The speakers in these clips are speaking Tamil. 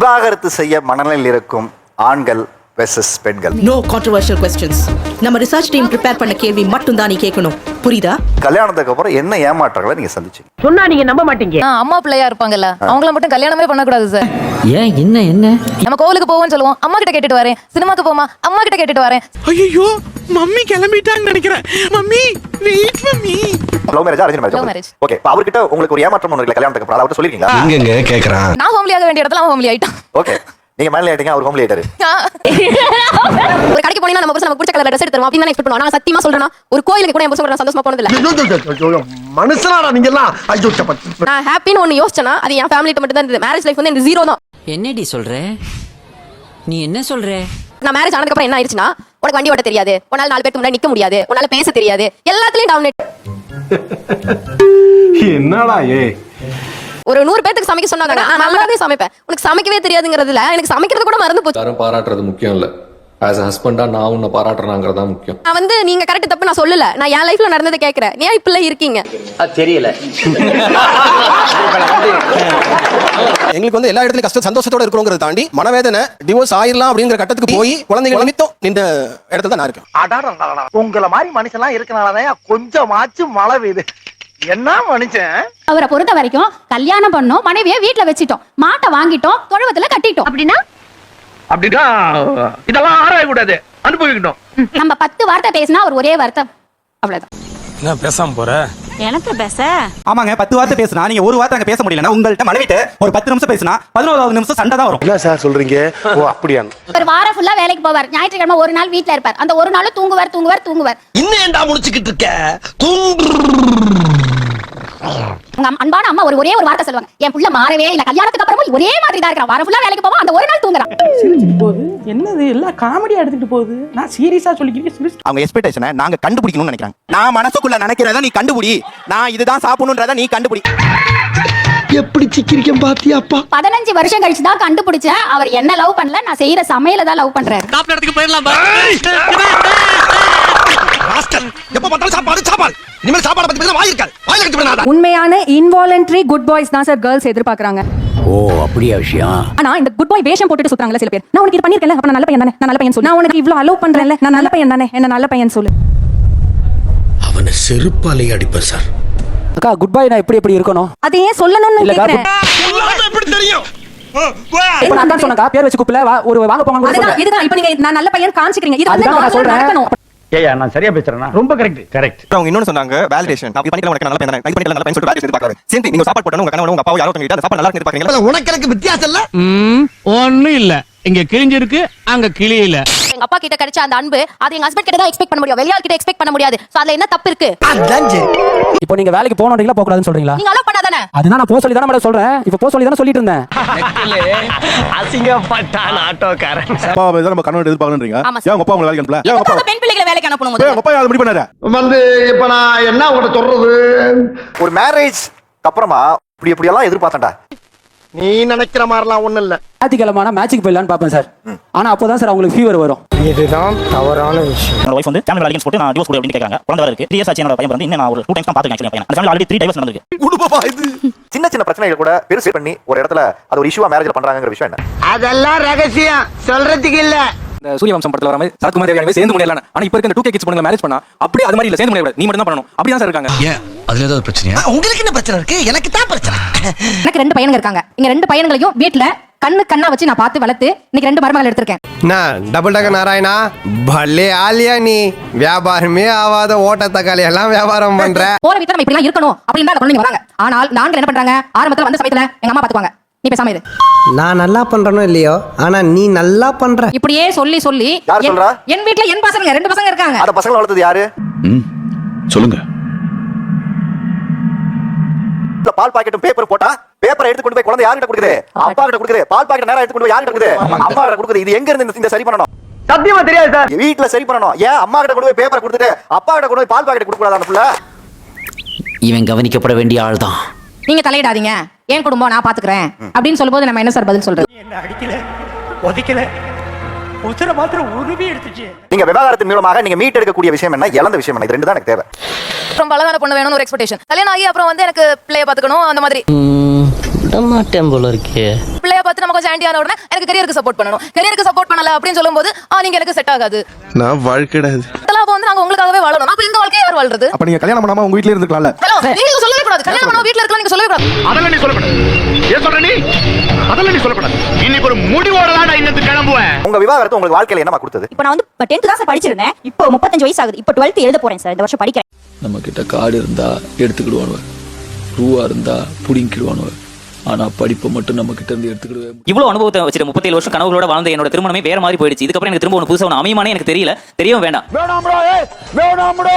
விவாகரத்து செய்ய மனநிலையில் இருக்கும் ஆண்கள் வெர்சஸ் பெண்கள். நோ கான்ட்ரவர்ஷியல் கொஸ்டின்ஸ் நம்ம ரிசர்ச் டீம் ப்ரிப்பேர் பண்ண கேள்வி மட்டும் தான் நீ கேட்கணும். புரியுதா? கல்யாணத்துக்கு அப்புறம் என்ன ஏமாற்றங்களை நீங்க சந்திச்சீங்க? சொன்னா நீங்க நம்ப மாட்டீங்க. ஆ, அம்மா பிள்ளையா இருப்பாங்கல்ல. அவங்கள மட்டும் கல்யாணமே பண்ணக்கூடாது சார் ஏன் என்ன என்ன? நம்ம கோவிலுக்கு போவோம்னு சொல்லுவோம். அம்மா கிட்ட கேட்டுட்டு வரேன். சினிமாக்கு போமா? அம்மா கிட்ட கேட்டுட்டு வரேன். ஐயோ மம்மி கிளம்பிட்டான்னு நினைக்கிறேன். Mummy wait mummy. Love marriage arrange marriage. Okay இப்போ அவர்கிட்ட உங்களுக்கு ஒரு ஏமாற்றம் ஒன்று இருக்குல்ல கல்யாணத்துக்கு அப்புறம்? அவர்கிட்ட சொல்லிருக்கீங்களா எங்கெங்க? கேக்குறான். நான் ஹோம்லி ஆக வேண்டிய இடத்துல அவன் ஹோம்லி ஆயிட்டான். ஓகே நீங்க மேலே ஆயிட்டீங்க அவர் ஹோம்லி ஆயிட்டாரு. ஒரு கடைக்கு போனீங்கன்னா நம்ம புருஷன் நமக்கு பிடிச்ச கலர் ட்ரெஸ் எடுத்து தருவோம் அப்படின்னு எக்ஸ்பெக்ட் பண்ணுவோம் நான் சத்தியமா சொல்றேன் ஒரு கோயிலுக்கு கூட என் நான் சந்தோஷமா போனது இல்ல மனுஷனாடா நீங்க எல்லாம் ஐயோ நான் ஹாப்பின்னு ஒன்னு யோசிச்சேனா அது என் ஃபேமிலிட்ட மட்டும் தான் மேரேஜ் லைஃப் வந்து எனக்கு ஜீரோ தான். என்னடி சொல்ற? நீ என்ன சொல்ற? நான் மேரேஜ் ஆனதுக்கு அப்புறம் என்ன ஆயிடுச்சுன்னா உனக்கு வண்டி ஓட்ட தெரியாது. உன்னால நாலு பேருக்கு முன்னாடி நிக்க முடியாது. உன்னால பேச தெரியாது. எல்லாத்துலயும் டாமினேட் என்னடா ஏ? ஒரு நூறு பேத்துக்கு சமைக்க சொன்னாங்க நான் நல்லாவே சமைப்பேன். உனக்கு சமைக்கவே தெரியாதுங்கிறதுல எனக்கு சமைக்கிறது கூட மறந்து போச்சு. பாராட்டுறது முக்கியம் இல்ல. ஆஸ் அ ஹஸ்பண்டா நான் உன்னை பாராட்டுறேங்கிறது தான் முக்கியம். நான் வந்து நீங்க கரெக்ட் தப்பு நான் சொல்லல. நான் என் லைஃப்ல நடந்ததை கேக்குறேன். ஏன் இப்படி இருக்கீங்க? தெரியல. எங்களுக்கு வந்து எல்லா இடத்துலயும் கஷ்டம் சந்தோஷத்தோட இருக்கிறோங்கிறத தாண்டி மனவேதனை டிவோர்ஸ் ஆயிரலாம் அப்படிங்கிற கட்டத்துக்கு போய் குழந்தைகள் நிமித்தம் இந்த இடத்துல தான் நான் இருக்கேன். உங்களை மாதிரி மனுஷன்லாம் இருக்கனாலதான் கொஞ்சமாச்சும் மழை பெய்யுது. என்ன மனுஷன்? அவரை பொறுத்த வரைக்கும் கல்யாணம் பண்ணோம் மனைவியை வீட்ல வச்சிட்டோம். மாட்டை வாங்கிட்டோம் தொழுவத்துல கட்டிட்டோம். அப்படின்னா? அப்படின்னா இதெல்லாம் ஆராய கூடாது. அனுபவிக்கணும். நம்ம பத்து வார்த்தை பேசினா அவர் ஒரே வார்த்தை அவ்வளவுதான். என்ன பேசாம போற? எனக்கு பேச? ஆமாங்க பத்து வார்த்தை பேசினா நீங்க ஒரு வார்த்தை அங்க பேச முடியலன்னா உங்கள்ட்ட மனைவிட்ட ஒரு பத்து நிமிஷம் பேசினா பதினோராவது நிமிஷம் சண்டை தான் வரும். என்ன சார் சொல்றீங்க? ஓ அப்படியா? ஒரு வாரம் ஃபுல்லா வேலைக்கு போவார். ஞாயிற்றுக்கிழமை ஒரு நாள் வீட்ல இருப்பார். அந்த ஒரு நாளும் தூங்குவார் தூங்குவார் தூங்குவார். இன்னும் ஏன்டா முடிச்சுக்கிட்டு இருக்க? தூங்கு அன்பான அம்மா ஒரு ஒரே ஒரு வார்த்தை சொல்லுவாங்க. என் புள்ள மாறவே இல்ல. கல்யாணத்துக்கு அப்புறமும் ஒரே மாதிரி தான் இருக்கிறான் வாரம் ஃபுல்லா வேலைக்கு போவோம் அந்த ஒரு நாள் தூங்குறான் போகுது. என்னது? எல்லாம் காமெடியா எடுத்துட்டு போகுது. நான் சீரியஸா சொல்லிக்கிறேன் அவங்க எக்ஸ்பெக்டேஷனை நாங்க கண்டுபிடிக்கணும்னு நினைக்கிறாங்க. நான் மனசுக்குள்ள நினைக்கிறத நீ கண்டுபிடி. நான் இதுதான் சாப்பிடணுன்றத நீ கண்டுபிடி. எப்படி சிக்கிரிக்கம் பாத்தியாப்பா பதினஞ்சு வருஷம் கழிச்சு தான் கண்டுபிடிச்சேன். அவர் என்ன லவ் பண்ணல நான் செய்யற சமையல தான் லவ் பண்றாரு. எப்ப பார்த்தாலும் சாப்பாடு சாப்பாடு. இனிமேல் சாப்பாடு பத்தி பேச வாயிருக்காது வாயில கட்டி விடாத உண்மையான இன்வாலன்ட்ரி குட் பாய்ஸ் தான் சார் கேர்ள்ஸ் எதிர்பார்க்கறாங்க. ஓ அப்படியா விஷயம்? ஆனா இந்த குட் பாய் வேஷம் போட்டுட்டு சுத்துறாங்கல சில பேர். நான் உனக்கு இது பண்ணிருக்கேன்ல அப்ப நான் நல்ல பையன் தானே? நான் நல்ல பையன் சொல்லு. நான் உனக்கு இவ்ளோ அலோவ் பண்றேன்ல நான் நல்ல பையன் தானே? என்ன நல்ல பையன் சொல்லு. அவனை செருப்பாலே அடிப்பேன் சார் அக்கா குட் பை நான் எப்படி எப்படி இருக்கணும்? அது ஏன் சொல்லணும்னு கேக்குறேன். எப்படி தெரியும்? இப்ப நான் தான் சொன்னக்கா பேர் வச்சு கூப்பிடல வா, ஒரு வாங்க போங்க. இதுதான். இப்ப நீங்க நான் நல்ல பையன் காமிச்சிக்கிறீங்க. இது வந்து நான் சொல்றேன். ஏயா நான் சரியா பேசுறேன்னா ரொம்ப கரெக்ட் கரெக்ட் அவங்க இன்னொன்னு சொன்னாங்க வேலிடேஷன் நான் பண்ணிக்கலாம் உனக்கு நல்ல தானே இது பண்ணிக்கலாம் நல்ல பையன் சொல்லிட்டு வேலிடேஷன் பார்க்கறாரு சரி நீங்க சாப்பாடு போட்டணும் உங்க கணவன் உங்க அப்பாவும் யாரோ ஒருத்தங்க அந்த சாப்பாடு நல்லா இருக்கு பாக்குறீங்க உனக்கு எனக்கு வித்தியாசம் இல்ல? ஒண்ணும் இல்ல. இங்க கிழிஞ்சிருக்கு அங்க கிளியில எங்க அப்பா கிட்ட கிடைச்ச அந்த அன்பு அது எங்க ஹஸ்பண்ட் கிட்ட தான் எக்ஸ்பெக்ட் பண்ண முடியும். வெளியாள் கிட்ட எக்ஸ்பெக்ட் பண்ண முடியாது. சோ அதுல என்ன தப்பு இருக்கு? அதான் சரி. இப்போ நீங்க வேலைக்கு போகணுன்றீங்களா போக கூடாதுன்னு சொல்றீங்களா? நீங்க அலோவ் பண்ணாதானே? அதுதான் நான் போக சொல்லி தானே மேடம் சொல்றேன். இப்போ போக சொல்லி தானே சொல்லிட்டு இருந்தேன். அசிங்கப்பட்டான் ஆட்டோக்காரன். அப்பா நம்ம கணவன் சார். ஏன் உங்க அப்பா உங்களை வேலைக்கு அனுப்பல? ஏன் உங்க அப்பா பெண் பிள்ளைகளை வேலைக்கு அனுப்பணும் உங்க அப்பா அதை முடிவு பண்ணாரு? வந்து இப்ப நான் என்ன உங்கள்ட்ட சொல்றது? ஒரு மேரேஜ் அப்புறமா இப்படி இப்படி எல்லாம் எதிர்பார்த்தேன்டா. நீ நினைக்கிற மாதிரிலாம் ஒண்ணும் இல்ல. ஞாயிற்றுக்கிழமை மேட்சுக்கு போயிடலான்னு பார்ப்பேன் சார். ஆனா அப்போதான் சார் அவங்களுக்கு ஃபீவர் வரும். இதுதான் தவறான விஷயம். என்னோட ஒய்ஃப் வந்து ஃபேமிலி வேலைக்கு போட்டு நான் டிவோர்ஸ் கூட அப்படின்னு கேட்காங்க குழந்தை வேற இருக்கு. த்ரீ இயர்ஸ் ஆச்சு என்னோட பையன் வந்து இன்னும் நான் ஒரு டூ டைம்ஸ் தான் பார்த்துருக்கேன் பையன். அந்த ஃபேமிலி ஆல்ரெடி த்ரீ டைவர்ஸ் நடந்திருக்கு. குடும்பமா இது. சின்ன சின்ன பிரச்சனைகள் கூட பெருசு பண்ணி ஒரு இடத்துல அது ஒரு இஷ்யூவா மேரேஜ்ல பண்றாங்கிற விஷயம் என்ன? அதெல்லாம் ரகசியம். சொல்றதுக்கு இல்ல. இந்த சூரிய வம்சம் படத்துல வர மாதிரி சரக்கு மாதிரி சேர்ந்து முடியல ஆனா இப்போ இருக்க டூ கே கிட்ஸ் பொண்ணுங்க மேரேஜ் பண்ணா அப்படியே அது மாதிரி இல்ல சேர்ந்து முடியாது நீ மட்டும் தான் பண்ணணும். அப்படி தான் சார் இருக்காங்க. ஏன்? அதுல ஏதாவது பிரச்சனையா? உங்களுக்கு என்ன பிரச்சனை இருக்கு? எனக்கு தான் பிரச்சனை. எனக்கு ரெண்டு பையனுங்க இருக்காங்க. இங்க ரெண்டு பையன்களையும் வீட்ல கண்ணு கண்ணா வச்சு நான் பார்த்து வளர்த்து இன்னைக்கு ரெண்டு மருமகள் எடுத்திருக்கேன். டபுள் டக்க நாராயணா? பல்லே ஆலியா நீ. வியாபாரமே ஆவாத ஓட்ட தக்காளி எல்லாம் வியாபாரம் பண்ற. போற வீட்டுல நம்ம இப்படி எல்லாம் இருக்கணும் அப்படின்னு தான் குழந்தைங்க வராங்க. ஆனால் நான்கள் என்ன பண்றாங்க? ஆரம்பத்துல வந்த சமயத்துல எங்க அம்மா பாத்துக்குவாங்க நீ பேசாம இது நான் நல்லா பண்றனோ இல்லையோ? ஆனா நீ நல்லா பண்ற. இப்படியே சொல்லி சொல்லி யார் என்- சொல்றா? என் வீட்ல என் பசங்க ரெண்டு பசங்க இருக்காங்க. அந்த பசங்களை வளர்த்தது யாரு? சொல்லுங்க. இல்ல பால் பாக்கெட்டும் பேப்பர் போட்டா பேப்பரை எடுத்து கொண்டு போய் குழந்தை யார்கிட்ட கொடுக்குது? அப்பா கிட்ட கொடுக்குது. பால் பாக்கெட் நேரா எடுத்து கொண்டு போய் யார்கிட்ட கொடுக்குது? அம்மா கிட்ட கொடுக்குது. இது எங்க இருந்து இந்த- இந்த சரி பண்ணணும்? சத்தியமா தெரியாது சார். வீட்ல சரி பண்ணணும். ஏன் அம்மா கிட்ட கொண்டு போய் பேப்பரை கொடுத்துட்டு அப்பா கிட்ட கொண்டு போய் பால் பாக்கெட் கொடுக்க கூடாது அந்த புள்ள? இவன் கவனிக்கப்பட வேண்டிய ஆள் தான் நீங்க தலையிடாதீங்க. என் குடும்பம்? நான் பாத்துக்கிறேன். அப்படின்னு சொல்லும்போது நம்ம என்ன சார் பதில் சொல்றது? என்ன அடிக்கல? உதைக்கல? உத்தர மாத்திரம் உருவி எடுத்துச்சு. நீங்க விவாகரத்தின் மூலமாக நீங்க மீட் எடுக்கக்கூடிய விஷயம் என்ன? இழந்த விஷயம் என்ன? இது ரெண்டு தான் எனக்கு தேவை. ரொம்ப அழகான பொண்ணு வேணும்னு ஒரு எக்ஸ்பெக்டேஷன் கல்யாணம் ஆகி அப்புறம் வந்து எனக்கு பிள்ளைய பாத்துக்கணும் அந்த மாதிரி. மாட்டேன் போல இருக்கே. கொஞ்சம் ஆண்டியான உடனே எனக்கு கரியருக்கு சப்போர்ட் பண்ணணும். கரியருக்கு சப்போர்ட் பண்ணல அப்படின்னு சொல்லும்போது ஆ நீங்க எனக்கு செட் ஆகாது. நான் வாழ்க்கைடாது அதெல்லாம் அப்ப வந்து நாங்க உங்களுக்காகவே வாழணும். அப்ப இந்த வாழ்க்கையை யார் வாழ்றது? அப்ப நீங்க கல்யாணம் பண்ணாம உங்க வீட்ல இருந்துக்கலாம்ல? நீங்க சொல்லவே கூடாது. கல்யாணம் பண்ணா வீட்ல இருக்கலாம் நீங்க சொல்லவே கூடாது. அதெல்லாம் நீ சொல்லக்கூடாது. ஏன் சொல்ற நீ? அதெல்லாம் நீ சொல்லக்கூடாது. இன்னைக்கு ஒரு முடிவோட தான் நான் இன்னத்து கிளம்புவேன். உங்க விவாகரத்து உங்களுக்கு வாழ்க்கையில என்னமா கொடுத்தது? இப்போ நான் வந்து டென்த் தான் சார் படிச்சிருந்தேன். இப்போ முப்பத்தஞ்சு வயசு ஆகுது இப்போ டுவெல்த் எழுத போறேன் சார் இந்த வருஷம் படிக்கிறேன். நம்ம கிட்ட காடு இருந்தா எடுத்துக்கிடுவானுவ. ரூவா இருந்தா புடிங்கிடுவானுவ ஆனா படிப்பை மட்டும் நம்ம கிட்ட இருந்து எடுத்துக்கிடுவே இவ்வளவு அனுபவத்தை வச்சுட்டு முப்பத்தேழு வருஷம் கனவுகளோட வாழ்ந்த என்னோட திருமணமே வேற மாதிரி போயிடுச்சு. இதுக்கப்புறம் எனக்கு திரும்ப ஒன்று புதுசா ஒன்று அமையுமானே எனக்கு தெரியல. தெரியவும் வேண்டாம். வேணாம்டா வேணாம்டா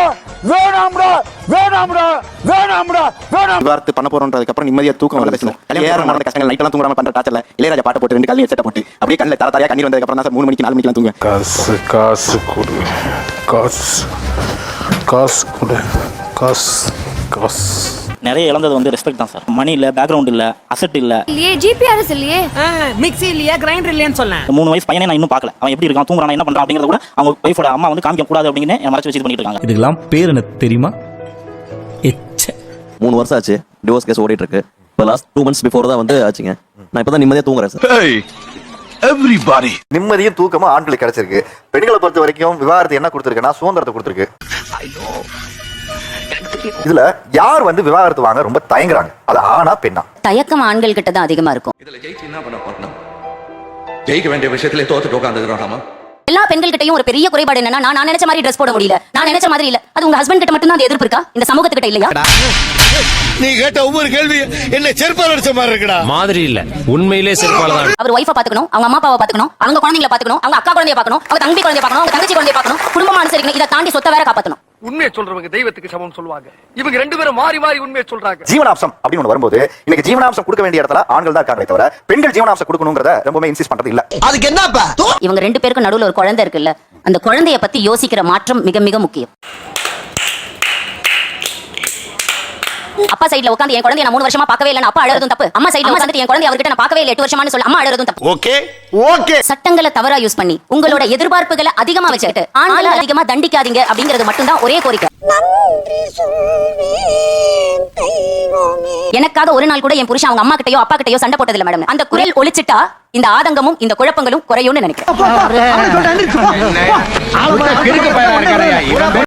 வேணாம்டா வேணாம்டா வேணாம்டா வேணாம் விவாகரத்து பண்ண போறோம்ன்றதுக்கு அப்புறம் நிம்மதியா தூக்கம் வரல பேசணும் கல்யாணம் நடந்த கஷ்டங்கள் நைட் எல்லாம் தூங்காம பண்ற டாச்சல இளையராஜா பாட்டு போட்டு ரெண்டு கல்லையும் செட்ட போட்டு அப்படியே கண்ணில் தர தரையா கண்ணீர் வந்ததுக்கு அப்புறம் தான் சார் மூணு மணிக்கு நாலு மணிக்கு தூங்குவேன். காசு காசு கொடு. காசு. காசு கொடு. காசு காசு. நிறைய இழந்தது வந்து ரெஸ்பெக்ட் தான் சார் மணி இல்ல பேக்ரவுண்ட் இல்ல அசட் இல்ல. இல்லையே ஜிபிஆர்எஸ் இல்லையே? மிக்ஸி இல்லையா கிரைண்டர் இல்லையான்னு சொன்னேன் மூணு வயசு பையனே நான் இன்னும் பார்க்கல. அவன் எப்படி இருக்கான் தூங்குறான் என்ன பண்றான் அப்படிங்கறத கூட அவங்க ஒய்ஃபோட அம்மா வந்து காமிக்க கூடாது அப்படின்னு மறைச்சு வச்சு பண்ணிட்டு இருக்காங்க. இதுக்கெல்லாம் பேர் என்ன தெரியுமா? மூணு வருஷம் ஆச்சு டிவோர்ஸ் கேஸ் ஓடிட்டு இருக்கு. இப்போ லாஸ்ட் டூ மந்த்ஸ் பிஃபோர் தான் வந்து ஆச்சுங்க. நான் இப்பதான் நிம்மதியா தூங்குறேன் சார் எவ்ரிபாடி நிம்மதியும் தூக்கமும் ஆண்களுக்கு கிடைச்சிருக்கு. பெண்களை பொறுத்த வரைக்கும் விவாகரத்து என்ன கொடுத்துருக்குன்னா சுதந்திரத்தை கொடுத்துருக்கு. இதுல யார் வந்து விவாகரத்து வாங்க ரொம்ப தயங்குறாங்க? அது ஆனா பெண்ணா? தயக்கம் ஆண்கள் கிட்ட தான் அதிகமா இருக்கும். இதுல ஜெயிச்சு என்ன பண்ண போறோம் ஜெயிக்க வேண்டிய விஷயத்துல தோத்துட்டு உட்காந்துக்கிறோம் நாம. எல்லா பெண்கள் கிட்டயும் ஒரு பெரிய குறைபாடு என்னன்னா நான் நான் நினைச்ச மாதிரி ட்ரெஸ் போட முடியல. நான் நினைச்ச மாதிரி இல்ல. அது உங்க ஹஸ்பண்ட் கிட்ட மட்டும் தான் எதிர்ப்பு இருக்கா? இந்த சமூகத்துக்கிட்ட இல்லையா? நீ கேட்ட ஒவ்வொரு கேள்வி என்ன செருப்பால் அடிச்ச மாதிரி இருக்குடா. மாதிரி இல்ல. உண்மையிலே செருப்பால தான். அவர் ஒய்ஃபை பாத்துக்கணும் அவங்க அம்மா அப்பாவை பாத்துக்கணும் அவங்க குழந்தைங்களை பாத்துக்கணும் அவங்க அக்கா குழந்தைய பாக்கணும் அவங்க தம்பி குழந்தைய பாக்கணும் அவங்க தங்கச்சி குழந்தைய பாக்கணும் குடும்பமா அனுசரிக்கணும் இதை தாண்டி சொத்தை வேற காப்பாத்தணும். உண்மையை சொல்றவங்க தெய்வத்துக்கு சமம் சொல்லுவாங்க. இவங்க ரெண்டு பேரும் மாறி மாறி உண்மையை சொல்றாங்க. ஜீவனாம்சம் அப்படின்னு ஒண்ணு வரும்போது இன்னைக்கு ஜீவனாம்சம் கொடுக்க வேண்டிய இடத்துல ஆண்கள் தான் இருக்காங்களே தவிர பெண்கள் ஜீவனாம்சம் கொடுக்கணுங்கிறத ரொம்பவே இன்சிஸ்ட் பண்றது இல்ல. அதுக்கு என்னப்பா? இவங்க ரெண்டு பேருக்கும் நடுவுல ஒரு குழந்தை இருக்குல்ல அந்த குழந்தைய பத்தி யோசிக்கிற மாற்றம் மிக மிக முக்கியம். அப்பா சைடுல உட்காந்து என் குழந்தைய நான் மூணு வருஷமா பார்க்கவே இல்லை அப்பா அழறதும் தப்பு. அம்மா சைடுல உட்காந்து என் குழந்தைய அவர்கிட்ட நான் பார்க்கவே இல்லை எட்டு வருஷமானு சொல்ல அம்மா அழறதும் தப்பு. Okay okay. சட்டங்களை தவறா யூஸ் பண்ணி உங்களோட எதிர்பார்ப்புகளை அதிகமா வச்சுக்கிட்டு ஆண்களை அதிகமா தண்டிக்காதீங்க அப்படிங்கிறது மட்டும் தான் ஒரே கோரிக்கை. எனக்காக ஒரு நாள் கூட என் புருஷன் அவங்க அம்மா கிட்டயோ அப்பா கிட்டயோ சண்டை போட்டதில்ல மேடம். அந்த குரல் ஒழிச்சிட்டா இந்த ஆதங்கமும் இந்த குழப்பங்களும் குறையும்னு நினைக்கிறேன்.